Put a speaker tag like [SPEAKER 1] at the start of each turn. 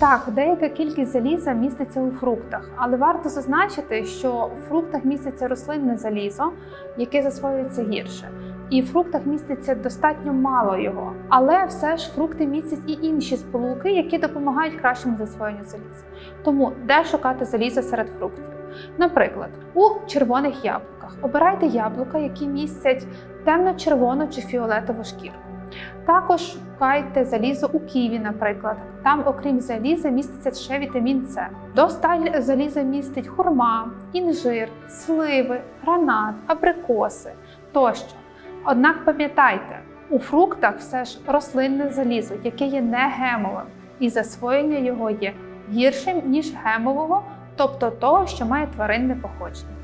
[SPEAKER 1] Так, деяка кількість заліза міститься у фруктах, але варто зазначити, що у фруктах міститься рослинне залізо, яке засвоюється гірше. І в фруктах міститься достатньо мало його. Але все ж фрукти містять і інші сполуки, які допомагають кращому засвоєнню заліза. Тому де шукати залізо серед фруктів? Наприклад, у червоних яблуках обирайте яблука, які містять темно-червону чи фіолетову шкірку. Також шукайте залізо у ківі, наприклад. Там, окрім заліза, міститься ще вітамін С. До сталь заліза містить хурма, інжир, сливи, гранат, абрикоси тощо. Однак пам'ятайте, у фруктах все ж рослинне залізо, яке є не гемовим, і засвоєння його є гіршим, ніж гемового, тобто того, що має тваринне походження.